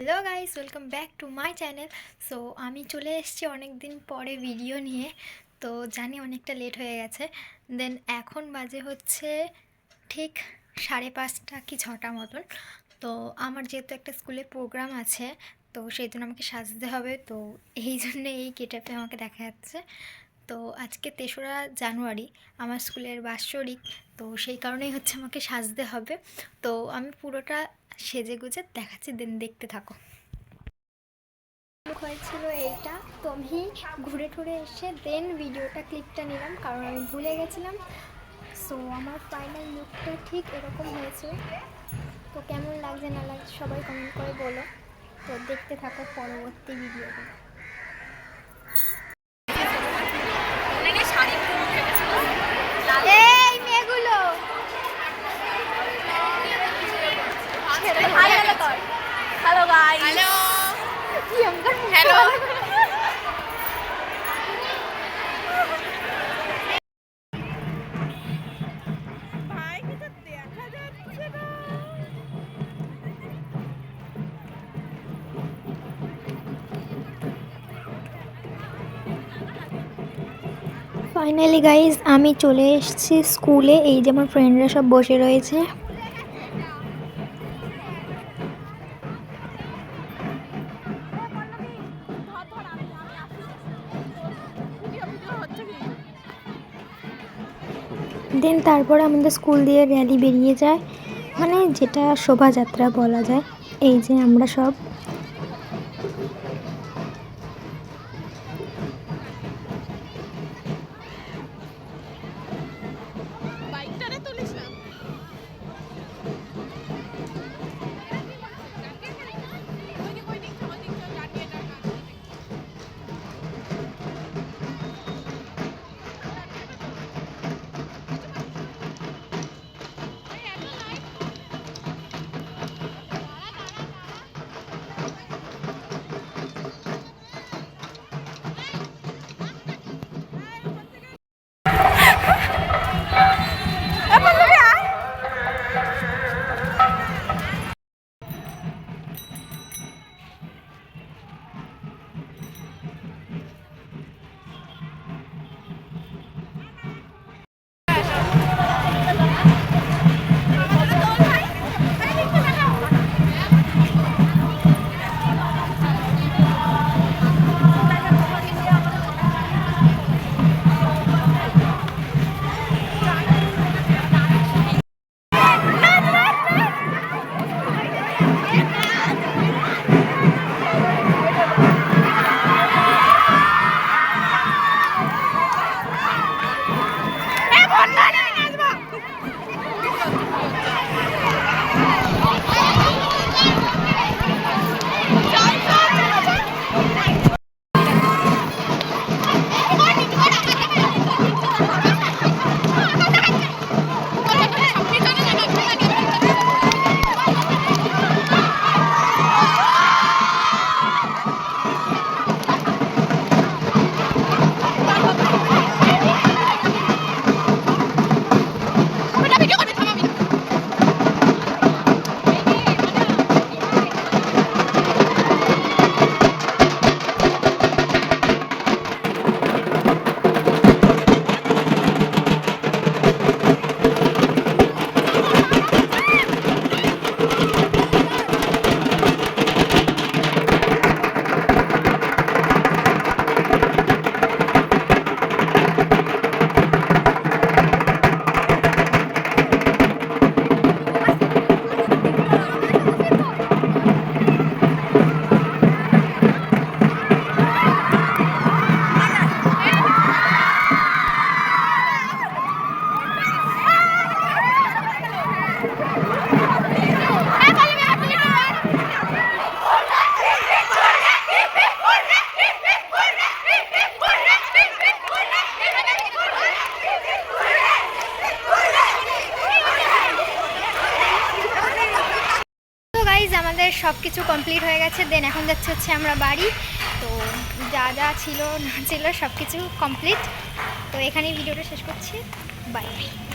Hello guys welcome back to my channel so আমি চলে এসেছি অনেক দিন পরে ভিডিও নিয়ে, তো জানি অনেকটা লেট হয়ে গেছে। দেন এখন বাজে হচ্ছে ঠিক সাড়ে পাঁচটা কি ছটা মতন। তো আমার যেহেতু একটা স্কুলে প্রোগ্রাম আছে, তো সেই জন্য আমাকে সাজতে হবে। তো এই জন্য এই গেটআপে আমাকে দেখা যাচ্ছে। তো আজকে তেসরা জানুয়ারি, আমার স্কুলের বাৎসরিক, তো সেই কারণেই হচ্ছে আমাকে সাজতে হবে। তো আমি পুরোটা সেজে গুজে দেখাচ্ছি, দেন দেখতে থাকো। হয়েছিল এইটা। তো আমি ঘুরে টুরে এসে, দেন ভিডিওটা, ক্লিপটা নিলাম, কারণ আমি ভুলে গেছিলাম। সো আমার ফাইনাল লুকটা ঠিক এরকম হয়েছে। তো কেমন লাগছে না লাগছে সবাই কমেন্ট করে বলো। তো দেখতে থাকো পরবর্তী ভিডিওগুলো এই মেয়েগুলো hello guys hello finally guys আমি চলে এসেছি স্কুলে। এই যে আমার ফ্রেন্ডরা সব বসে রয়েছে। দেন তারপরে আমাদের স্কুল দিয়ে র্যালি বেরিয়ে যায়। মানে যেটা শোভাযাত্রা বলা যায়। এই যে আমরা সব সব কিছু কমপ্লিট হয়ে গেছে দেন এখন যাচ্ছে হচ্ছে আমরা বাড়ি। তো যা যা ছিল না ছিল সব কিছু কমপ্লিট তো এখানেই ভিডিওটা শেষ করছি। Bye bye